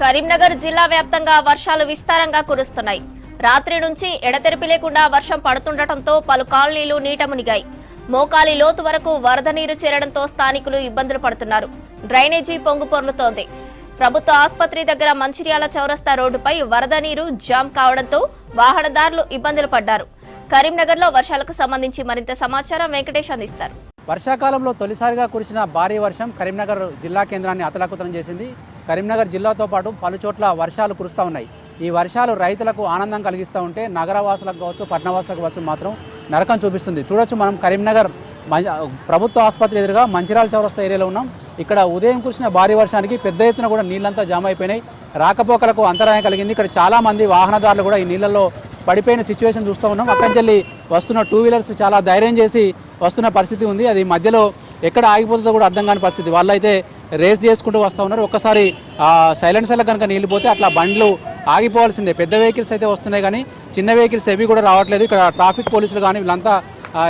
కరీంనగర్ జిల్లా వ్యాప్తంగా వర్షాలు విస్తారంగా కురుస్తున్నాయి. రాత్రి నుంచి ఎడతెరిపి లేకుండా వర్షం పడుతుండటంతో పలు కాలనీలు నీట మునిగాయి. మోకాలి లోతు వరకు వరద నీరు చేరడంతో స్థానికులు ఇబ్బందులు పడుతున్నారు. డ్రైనేజీ పొంగు పొర్లుతోంది. ప్రభుత్వ ఆసుపత్రి దగ్గర మంచిర్యాల చౌరస్తా రోడ్డుపై వరద నీరు జామ్ కావడంతో వాహనదారులు ఇబ్బందులు పడ్డారు. కరీంనగర్లో వర్షాలకు సంబంధించి మరింత సమాచారం వెంకటేష్ అందిస్తారు. వర్షాకాలంలో తొలిసారిగా కురిసిన భారీ వర్షం కరీంనగర్ జిల్లా కేంద్రాన్ని అతలాకుతలం చేసింది. కరీంనగర్ జిల్లాతో పాటు పలుచోట్ల వర్షాలు కురుస్తూ ఉన్నాయి. ఈ వర్షాలు రైతులకు ఆనందం కలిగిస్తూ ఉంటే నగరవాసులకు కావచ్చు పట్టణవాసులకు కావచ్చు మాత్రం నరకం చూపిస్తుంది. చూడొచ్చు మనం కరీంనగర్ ప్రభుత్వ ఆసుపత్రి ఎదురుగా మంచిర్యాల చౌరస్తా ఏరియాలో ఉన్నాం. ఇక్కడ ఉదయం కురిసిన భారీ వర్షానికి పెద్ద ఎత్తున కూడా నీళ్ళంతా జామ అయిపోయినాయి. రాకపోకలకు అంతరాయం కలిగింది. ఇక్కడ చాలామంది వాహనదారులు కూడా ఈ నీళ్ళల్లో పడిపోయిన సిచ్యువేషన్ చూస్తూ ఉన్నాం. అక్కడి నుంచి వస్తున్న టూ వీలర్స్ చాలా ధైర్యం చేసి వస్తున్న పరిస్థితి ఉంది. అది మధ్యలో ఎక్కడ ఆగిపోతుందో కూడా అర్థం కాని పరిస్థితి. వాళ్ళు అయితే రేస్ చేసుకుంటూ వస్తూ ఉన్నారు. ఒక్కసారి సైలెన్సర్లో కనుక నీళ్ళు పోతే అట్లా బండ్లు ఆగిపోవాల్సిందే. పెద్ద వెహికల్స్ అయితే వస్తున్నాయి కానీ చిన్న వెహికల్స్ ఏవి కూడా రావట్లేదు. ఇక్కడ ట్రాఫిక్ పోలీసులు కానీ వీళ్ళంతా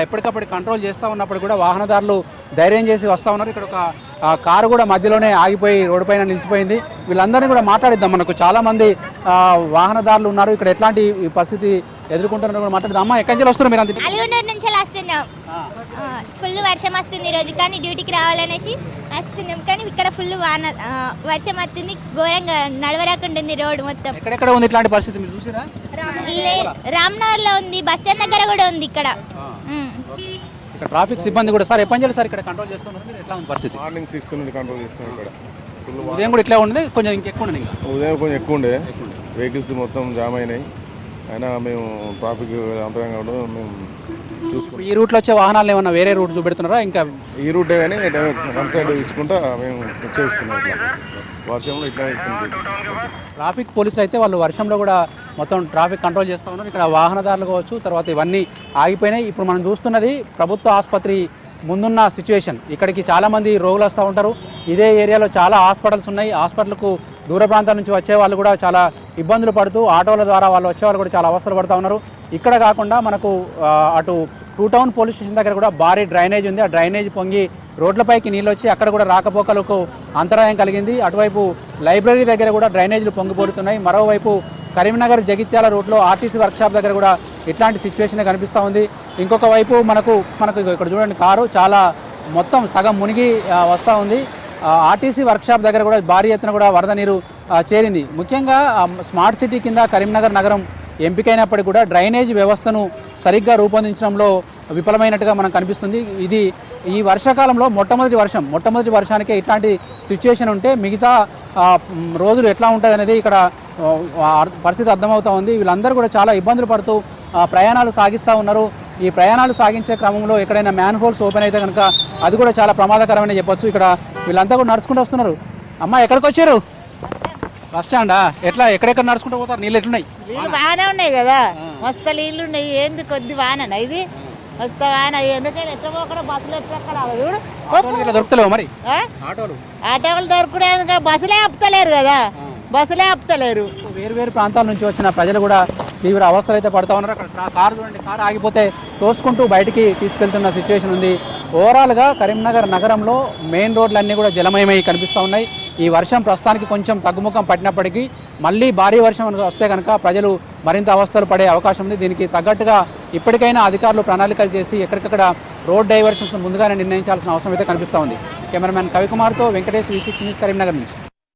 ఎప్పటికప్పుడు కంట్రోల్ చేస్తూ ఉన్నప్పుడు కూడా వాహనదారులు ధైర్యం చేసి వస్తూ ఉన్నారు. ఇక్కడ ఒక కారు కూడా మధ్యలోనే ఆగిపోయి రోడ్డు పైన నిలిచిపోయింది. వీళ్ళందరినీ కూడా మాట్లాడిద్దాం. మనకు చాలామంది వాహనదారులు ఉన్నారు. ఇక్కడ ఎట్లాంటి పరిస్థితి ఎదుర్కొంటున్నారు కూడా మాట్లాడదాం అమ్మ ఎక్కడి నుంచి వస్తున్నారు మీరు అంత? నుంచి వస్తున్నాం ఫుల్ వర్షం వస్తుంది ఈరోజు కానీ డ్యూటీకి రావాలనేసి వస్తున్నాం. కానీ ఇక్కడ ఫుల్ వాన వర్షం వస్తుంది ఘోరంగా నడవరాకుండా ఉంది రోడ్ మొత్తం. ఎక్కడెక్కడ ఉంది ఇట్లాంటి పరిస్థితి మీరు చూసారా? లే- రామ్నగర్లో ఉంది బస్ స్టాండ్ దగ్గర కూడా ఉంది ఇక్కడ. ఉమ్. ఇక్కడ ట్రాఫిక్ సిబ్బంది కూడా సార్ ఎప్పటి నుంచి సార్ ఇక్కడ కంట్రోల్ చేస్తున్నారు మీరు? ఎట్లా ఉంది పరిస్థితి? మార్నింగ్ సిక్స్ నుండి కంట్రోల్ చేస్తాం ఇక్కడ. ఫుల్ ఉదయం కూడా ఇట్లా ఉంది కొంచెం ఇంకెక్కువ ఉంది ఇంకా? ఉదయం కొంచెం ఎక్కువ ఉండే. వెహికల్స్ మొత్తం జామ్ అయినాయి. అయినా మేము ట్రాఫిక్ అంతరంగా ఉండడం మేము చూసుకుంటాం. ఇప్పుడు ఈ రూట్లో వచ్చే వాహనాలు ఏమన్నా వేరే రూట్ చూపెడుతున్నారా? ఇంకా ఈ రూటే కానీ వన్ సైడ్ ఇచ్చుకుంటా మేము చేస్తున్నాం ఇట్లా వర్షంలో ఇట్లా ఇస్తుంది ట్రాఫిక్ పోలీసులు అయితే వాళ్ళు వర్షంలో కూడా మొత్తం ట్రాఫిక్ కంట్రోల్ చేస్తూ ఉన్నారు. ఇక్కడ వాహనదారులు కావచ్చు తర్వాత ఇవన్నీ ఆగిపోయినాయి. ఇప్పుడు మనం చూస్తున్నది ప్రభుత్వ ఆసుపత్రి ముందున్న సిచ్యువేషన్. ఇక్కడికి చాలామంది రోగులు వస్తూ ఉంటారు. ఇదే ఏరియాలో చాలా హాస్పిటల్స్ ఉన్నాయి. హాస్పిటల్కు దూర ప్రాంతాల నుంచి వచ్చే వాళ్ళు కూడా చాలా ఇబ్బందులు పడుతూ ఆటోల ద్వారా వాళ్ళు వచ్చే వాళ్ళు కూడా చాలా అవస్థలు పడుతూ ఉన్నారు. ఇక్కడ కాకుండా మనకు అటు టూ టౌన్ పోలీస్ స్టేషన్ దగ్గర కూడా భారీ డ్రైనేజ్ ఉంది. ఆ డ్రైనేజ్ పొంగి రోడ్లపైకి నీళ్ళు వచ్చి అక్కడ కూడా రాకపోకలకు అంతరాయం కలిగింది. అటువైపు లైబ్రరీ దగ్గర కూడా డ్రైనేజీలు పొంగిపోతున్నాయి. మరోవైపు కరీంనగర్ జగిత్యాల రూట్లో ఆర్టీసీ వర్క్షాప్ దగ్గర కూడా ఇట్లాంటి సిచ్యువేషన్ కనిపిస్తూ ఉంది. ఇంకొక వైపు మనకు మనకు ఇక్కడ చూడండి కారు చాలా మొత్తం సగం మునిగి వస్తూ ఉంది. ఆర్టీసీ వర్క్షాప్ దగ్గర కూడా భారీ ఎత్తున కూడా వరద నీరు చేరింది. ముఖ్యంగా స్మార్ట్ సిటీ కింద కరీంనగర్ నగరం ఎంపికైనప్పటికీ కూడా డ్రైనేజ్ వ్యవస్థను సరిగ్గా రూపొందించడంలో విఫలమైనట్టుగా మనకు కనిపిస్తుంది. ఇది ఈ వర్షాకాలంలో మొట్టమొదటి వర్షం. మొట్టమొదటి వర్షానికే ఇట్లాంటి సిచ్యువేషన్ ఉంటే మిగతా రోజులు ఎట్లా ఉంటుంది అనేది ఇక్కడ పరిస్థితి అర్థమవుతూ ఉంది. వీళ్ళందరూ కూడా చాలా ఇబ్బందులు పడుతూ ప్రయాణాలు సాగిస్తూ ఉన్నారు. ఈ ప్రయాణాలు సాగించే క్రమంలో ఎక్కడైనా మ్యాన్ హోల్స్ ఓపెన్ అయితే కనుక అది కూడా చాలా ప్రమాదకరమని చెప్పొచ్చు. ఇక్కడ వీళ్ళంతా కూడా నడుచుకుంటూ వస్తున్నారు. అమ్మ ఎక్కడికి వచ్చారు? బస్ స్టాండా? ఎట్లా? ఎక్కడెక్కడ నడుచుకుంటూ పోతారు? నీళ్ళు ఎట్లున్నాయి? నీళ్ళు బాగానే ఉన్నాయి కదా. మస్తు నీళ్ళు ఉన్నాయి. ఏంది? కొద్ది వాన ఇది? మస్తు వాన. ఎందుకంటే ఎట్లా పోకుండా బస్సులు చూడు. ఇట్లా దొరుకుతలేవు మరి? ఆటోలు. ఆటోలు బస్సులే ఆపుతలేరు కదా. బస్సులే ఆపుతలేరు. వేరు వేరు ప్రాంతాల నుంచి వచ్చిన ప్రజలు కూడా తీవ్ర అవస్థలు అయితే పడుతూ ఉన్నారు. అక్కడ కారు చూడండి కారు ఆగిపోతే తోసుకుంటూ బయటికి తీసుకెళ్తున్న సిచ్యువేషన్ ఉంది. ఓవరాల్గా కరీంనగర్ నగరంలో మెయిన్ రోడ్లన్నీ కూడా జలమయమై కనిపిస్తూ ఉన్నాయి. ఈ వర్షం ప్రస్తుతానికి కొంచెం తగ్గుముఖం పట్టినప్పటికీ మళ్ళీ భారీ వర్షం వస్తే కనుక ప్రజలు మరింత అవస్థలు పడే అవకాశం ఉంది. దీనికి తగ్గట్టుగా ఇప్పటికైనా అధికారులు ప్రణాళికలు చేసి ఎక్కడికక్కడ రోడ్ డైవర్షన్స్ ముందుగానే నిర్ణయించాల్సిన అవసరం అయితే కనిపిస్తూ ఉంది. Cameraman కవికుమార్తో Venkatesh V six news Karimnagar నుంచి.